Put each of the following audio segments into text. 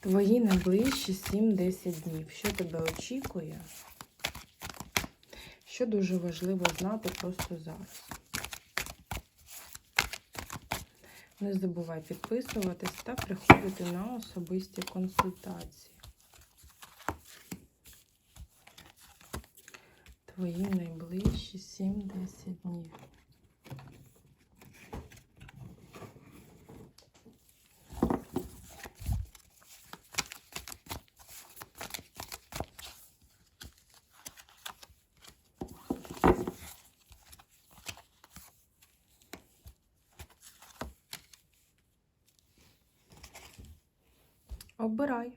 Твої найближчі 7-10 днів. Що тебе очікує? Що дуже важливо знати просто зараз. Не забувай підписуватись та приходити на особисті консультації. Твої найближчі 7-10 днів. Обирай.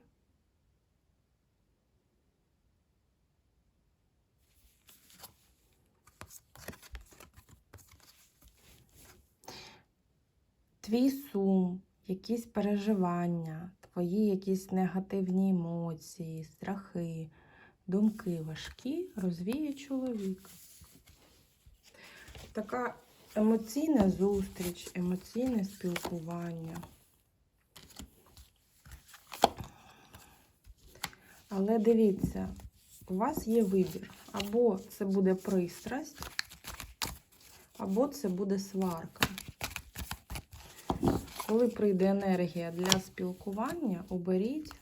Твій сум, якісь переживання, твої якісь негативні емоції, страхи, думки важкі розвіє чоловік. Така емоційна зустріч, емоційне спілкування. Але дивіться, у вас є вибір. Або це буде пристрасть, або це буде сварка. Коли прийде енергія для спілкування, оберіть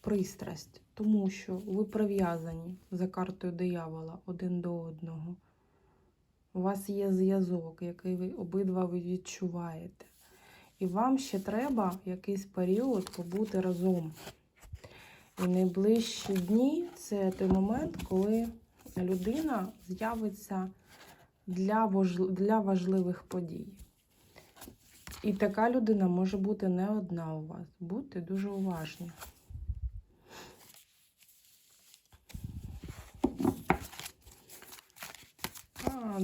пристрасть, тому що ви прив'язані за картою диявола один до одного. У вас є зв'язок, який ви обидва відчуваєте. І вам ще треба якийсь період побути разом. І найближчі дні це той момент, коли людина з'явиться для, для важливих подій. І така людина може бути не одна у вас. Будьте дуже уважні. А,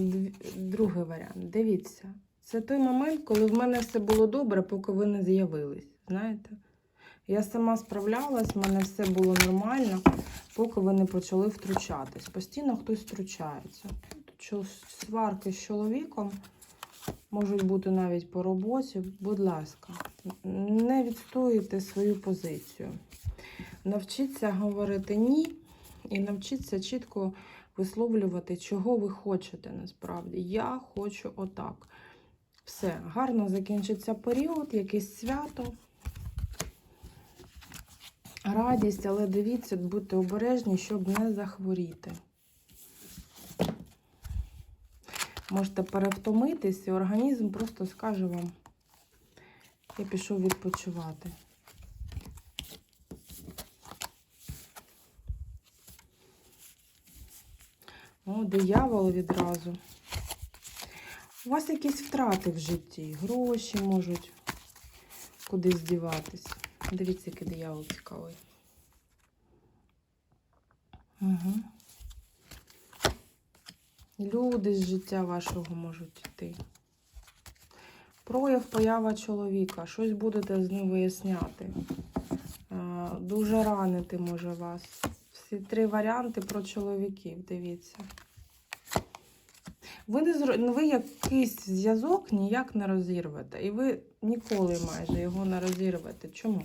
другий варіант. Дивіться. Це той момент, коли в мене все було добре, поки ви не з'явились. Знаєте? Я сама справлялась, в мене все було нормально, поки ви не почали втручатись. Постійно хтось втручається. Тут сварки з чоловіком можуть бути навіть по роботі. Будь ласка, не відстоюйте свою позицію. Навчіться говорити ні і навчіться чітко висловлювати, чого ви хочете насправді. Я хочу отак. Все, гарно закінчиться період, якесь свято радість, але дивіться, будьте обережні, щоб не захворіти. Можете перевтомитись, і організм просто скаже вам, я пішов відпочивати. О, диявол відразу. У вас якісь втрати в житті, гроші можуть кудись діватись. Дивіться, який диявол цікавий. Угу. Люди з життя вашого можуть йти. Прояв поява чоловіка. Щось будете з ним виясняти. Дуже ранити може вас. Всі три варіанти про чоловіків, дивіться. Ви, не зро... ну, ви якийсь зв'язок ніяк не розірвете. І ви ніколи майже його не розірвете. Чому?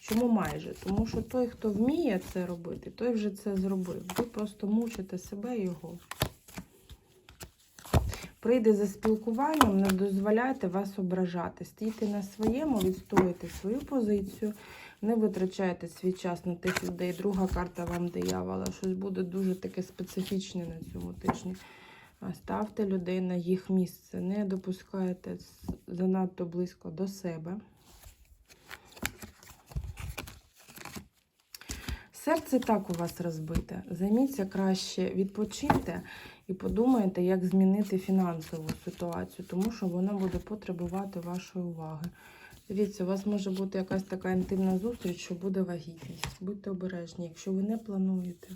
Чому майже? Тому що той, хто вміє це робити, той вже це зробив. Ви просто мучите себе його. Прийде за спілкуванням, не дозволяйте вас ображати. Стійте на своєму, відстоюйте свою позицію, не витрачайте свій час на тих людей. Друга карта вам диявола. Щось буде дуже таке специфічне на цьому тижні. Ставте людей на їх місце. Не допускайте занадто близько до себе. Серце так у вас розбите. Займіться краще, відпочиньте і подумайте, як змінити фінансову ситуацію, тому що вона буде потребувати вашої уваги. Дивіться, у вас може бути якась така інтимна зустріч, що буде вагітність. Будьте обережні, якщо ви не плануєте.